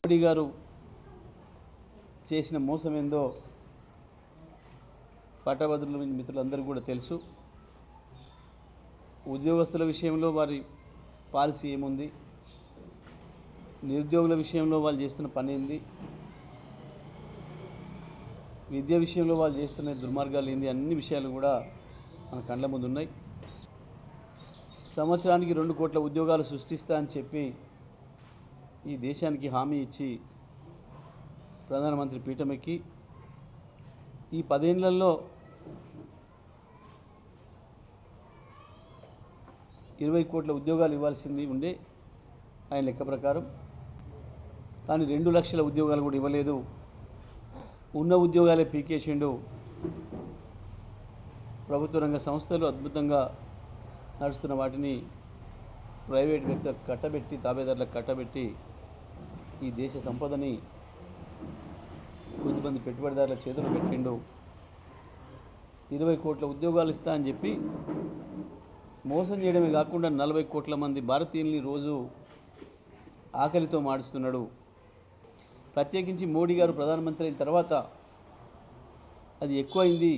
మోడీ గారు చేసిన మోసం ఏందో పట్టభద్రుల మిత్రులందరూ కూడా తెలుసు. ఉద్యోగస్తుల విషయంలో వారి పాలసీ ఏముంది? నిరుద్యోగుల విషయంలో వాళ్ళు చేస్తున్న పని ఏంది? విద్య విషయంలో వాళ్ళు చేస్తున్న దుర్మార్గాలు ఏంది? అన్ని విషయాలు కూడా మన కళ్ళ ముందు ఉన్నాయి సంవత్సరానికి రెండు కోట్ల ఉద్యోగాలు సృష్టిస్తా అని చెప్పి ఈ దేశానికి హామీ ఇచ్చి ప్రధానమంత్రి పీఠమెక్కి ఈ పదేళ్ళలో ఇరవై కోట్ల ఉద్యోగాలు ఇవ్వాల్సింది ఉండే ఆయన లెక్క ప్రకారం. కానీ రెండు లక్షల ఉద్యోగాలు కూడా ఇవ్వలేదు. ఉన్న ఉద్యోగాలే పీకేసిండు. ప్రభుత్వ రంగ సంస్థలు అద్భుతంగా నడుస్తున్న వాటిని ప్రైవేట్ వ్యక్తులకు కట్టబెట్టి తాబేదారులకు కట్టబెట్టి ఈ దేశ సంపదని కొద్దిమంది పెట్టుబడిదారుల చేతులు పెట్టిండు. ఇరవై కోట్ల ఉద్యోగాలు ఇస్తా అని చెప్పి మోసం చేయడమే కాకుండా నలభై కోట్ల మంది భారతీయుల్ని రోజు ఆకలితో మాడుస్తున్నాడు. ప్రత్యేకించి మోడీ గారు ప్రధానమంత్రి అయిన తర్వాత అది ఎక్కువైంది.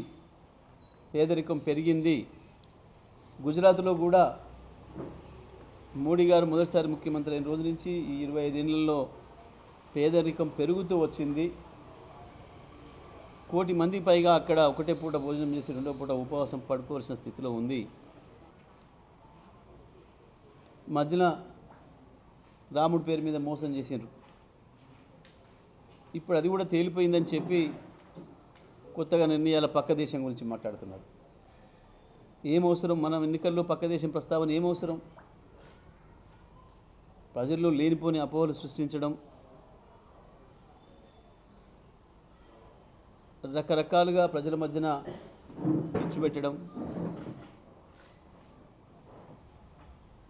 పేదరికం పెరిగింది. గుజరాత్లో కూడా మోడీ గారు మొదటిసారి ముఖ్యమంత్రి అయిన రోజు నుంచి ఈ ఇరవై ఐదేళ్ళలో పేదరికం పెరుగుతూ వచ్చింది. కోటి మంది పైగా అక్కడ ఒకటే పూట భోజనం చేసి రెండో పూట ఉపవాసం పడుకోవాల్సిన స్థితిలో ఉంది. మధ్యన రాముడి పేరు మీద మోసం చేసిండ్రు. ఇప్పుడు అది కూడా తేలిపోయిందని చెప్పి కొత్తగా నిర్ణయాల పక్క దేశం గురించి మాట్లాడుతున్నారు. ఏం అవసరం? మనం ఎన్నికల్లో పక్క దేశం ప్రస్తావన ఏం అవసరం? ప్రజల్లో లేనిపోని అపోహలు సృష్టించడం రకరకాలుగా ప్రజల మధ్యన చిచ్చు పెట్టడం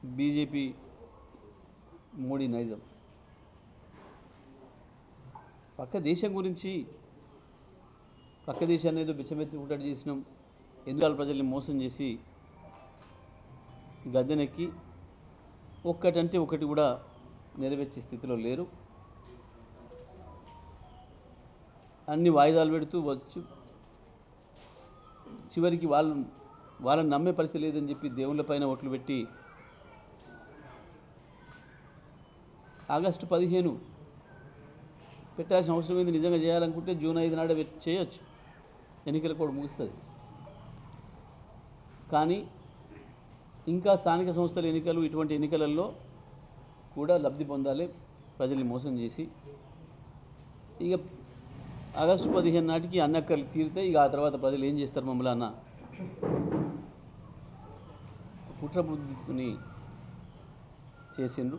బీజేపీ మోడీ నైజం. పక్క దేశం గురించి పక్క దేశాన్ని ఏదో బిచ్చమెత్తి ఒకటి చేసినాం. ఎందుకు ప్రజల్ని మోసం చేసి గద్దెనెక్కి ఒక్కటంటే ఒకటి కూడా నెరవేర్చే స్థితిలో లేరు. అన్ని వాయిదాలు పెడుతూ వచ్చు. చివరికి వాళ్ళు వాళ్ళని నమ్మే పరిస్థితి లేదని చెప్పి దేవుళ్ళ పైన ఓట్లు పెట్టి ఆగస్టు పదిహేను పెట్టాల్సిన అవసరం ఏంది? నిజంగా చేయాలనుకుంటే జూన్ ఐదు నాడు చేయొచ్చు. ఎన్నికలు కూడా ముగుస్తుంది. కానీ ఇంకా స్థానిక సంస్థల ఎన్నికలు ఇటువంటి ఎన్నికలలో కూడా లబ్ధి పొందాలి ప్రజల్ని మోసం చేసి. ఇక ఆగస్టు పదిహేను నాటికి అన్నక్కలు తీరితే ఇక ఆ తర్వాత ప్రజలు ఏం చేస్తారు మమ్మల్ని అన్న కుట్రబుద్ధిని చేసిండ్రు.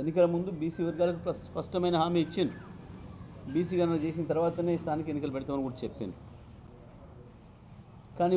ఎన్నికల ముందు బీసీ వర్గాలకు స్పష్టమైన హామీ ఇచ్చిండ్రు. బీసీ గణన చేసిన తర్వాతనే స్థానిక ఎన్నికలు పెడతామని కూడా చెప్పింది. కానీ